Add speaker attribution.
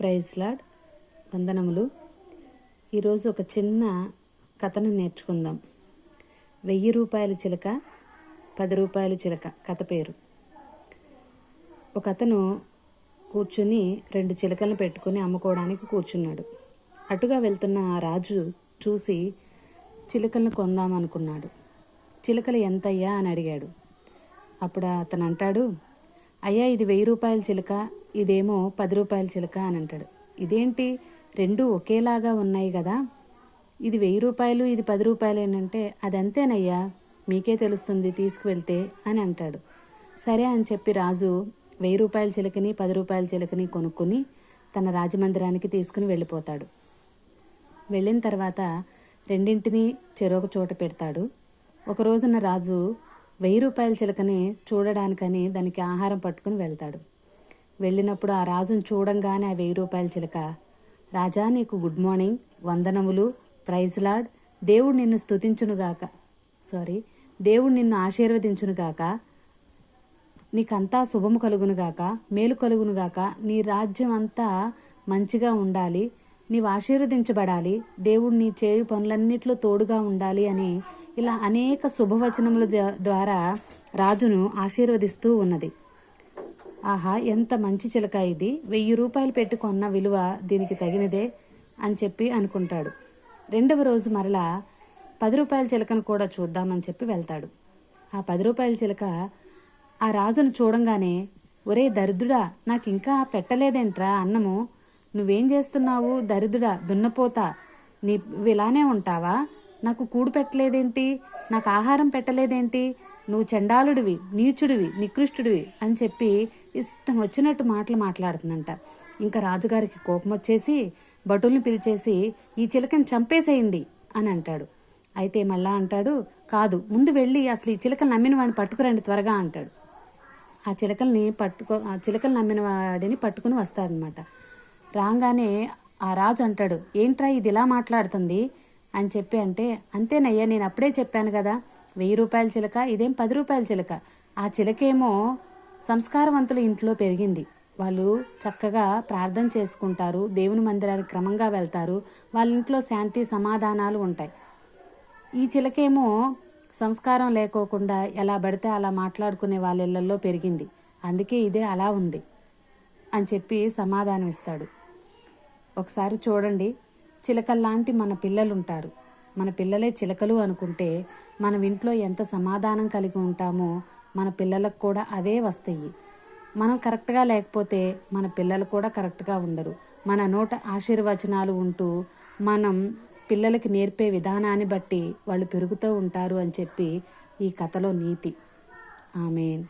Speaker 1: Praise lord. వందనములు. ఈరోజు ఒక చిన్న కథను నేర్చుకుందాం. వెయ్యి రూపాయల చిలక పది రూపాయల చిలక కథ పేరు. ఒక అతను కూర్చుని రెండు చిలకలను పెట్టుకుని అమ్ముకోవడానికి కూర్చున్నాడు. అటుగా వెళ్తున్న ఆ రాజు చూసి చిలకలను కొందామనుకున్నాడు. చిలకలు ఎంతయ్యా అని అడిగాడు. అప్పుడు అతను అంటాడు అయ్యా ఇది వెయ్యి రూపాయల చిలక ఇదేమో పది రూపాయల చిలక అని అంటాడు ఇదేంటి? రెండు ఒకేలాగా ఉన్నాయి కదా ఇది వెయ్యి రూపాయలు ఇది పది రూపాయలు ఏంటంటే అది అంతేనయ్యా మీకే తెలుస్తుంది తీసుకువెళ్తే అని అంటాడు. సరే అని చెప్పి రాజు వెయ్యి రూపాయల చిలకని పది రూపాయల చిలకని కొనుక్కుని తన రాజమందిరానికి తీసుకుని వెళ్ళిపోతాడు. వెళ్ళిన తర్వాత రెండింటిని చెరొక చోట పెడతాడు. ఒక రోజున రాజు వెయ్యి రూపాయల చిలకని చూడడానికని దానికి ఆహారం పట్టుకుని వెళ్తాడు. వెళ్ళినప్పుడు ఆ రాజును చూడంగానే ఆ వెయ్యి రూపాయల చిలక రాజా నీకు గుడ్ మార్నింగ్ వందనములు ప్రైజ్ లాడ్ దేవుడు నిన్ను స్తుతించునుగాక సారీ దేవుడు నిన్ను ఆశీర్వదించునుగాక నీకంతా శుభము కలుగునుగాక మేలు కలుగునుగాక నీ రాజ్యం అంతా మంచిగా ఉండాలి నీవు ఆశీర్వదించబడాలి దేవుడు నీ చేయు పనులన్నిట్లో తోడుగా ఉండాలి అని ఇలా అనేక శుభవచనముల ద్వారా రాజును ఆశీర్వదిస్తూ ఉన్నది. ఆహా ఎంత మంచి చిలక ఇది. వెయ్యి రూపాయలు పెట్టి కొన్న విలువ దీనికి తగినదే అని చెప్పి అనుకుంటాడు. రెండవ రోజు మరలా పది రూపాయల చిలకను కూడా చూద్దామని చెప్పి వెళ్తాడు. ఆ పది రూపాయల చిలక ఆ రాజును చూడంగానే ఒరే దరిద్రుడా నాకు ఇంకా పెట్టలేదేంట్రా అన్నము? నువ్వేం చేస్తున్నావు? దరిద్రుడా దున్నపోతా. నీ ఇలానే ఉంటావా? నాకు కూడు పెట్టలేదేంటి? నాకు ఆహారం పెట్టలేదేంటి? నువ్వు చండాలుడివి నీచుడివి నికృష్టుడివి అని చెప్పి ఇష్టం వచ్చినట్టు మాటలు మాట్లాడుతుందంట. ఇంకా రాజుగారికి కోపం వచ్చేసి భటుల్ని పిలిచేసి ఈ చిలకని చంపేసేయండి అని అంటాడు. అయితే మళ్ళా అంటాడు కాదు ముందు వెళ్ళి అసలు ఈ చిలకలు నమ్మిన వాడిని పట్టుకురండి త్వరగా అంటాడు. ఆ చిలకల్ని పట్టుకో ఆ చిలకలు నమ్మిన వాడిని పట్టుకుని వస్తాడనమాట రాగానే ఆ రాజు అంటాడు ఏంట్రా ఇది ఇలా మాట్లాడుతుంది? అని చెప్పి అంటే అంతేనయ్యా నేను అప్పుడే చెప్పాను కదా వెయ్యి రూపాయల చిలక ఇదేం పది రూపాయల చిలక? ఆ చిలకేమో సంస్కారవంతుల ఇంట్లో పెరిగింది. వాళ్ళు చక్కగా ప్రార్థన చేసుకుంటారు దేవుని మందిరానికి క్రమంగా వెళ్తారు వాళ్ళ ఇంట్లో శాంతి సమాధానాలు ఉంటాయి. ఈ చిలకేమో సంస్కారం లేకోకుండా ఎలా పడితే అలా మాట్లాడుకునే వాళ్ళ ఇళ్ళలో పెరిగింది. అందుకే ఇదే అలా ఉంది అని చెప్పి సమాధానం ఇస్తాడు ఒకసారి చూడండి. చిలకల్లాంటి మన పిల్లలు ఉంటారు మన పిల్లలే చిలకలు అనుకుంటే మన ఇంట్లో ఎంత సమాధానం కలిగి ఉంటామో మన పిల్లలకు కూడా అవే వస్తాయి. మనం కరెక్ట్గా లేకపోతే మన పిల్లలు కూడా కరెక్ట్గా ఉండరు. మన నోట ఆశీర్వచనాలు ఉంటూ మనం పిల్లలకి నేర్పే విధానాన్ని బట్టి వాళ్ళు పెరుగుతూ ఉంటారు అని చెప్పి ఈ కథలో నీతి. ఆమెన్.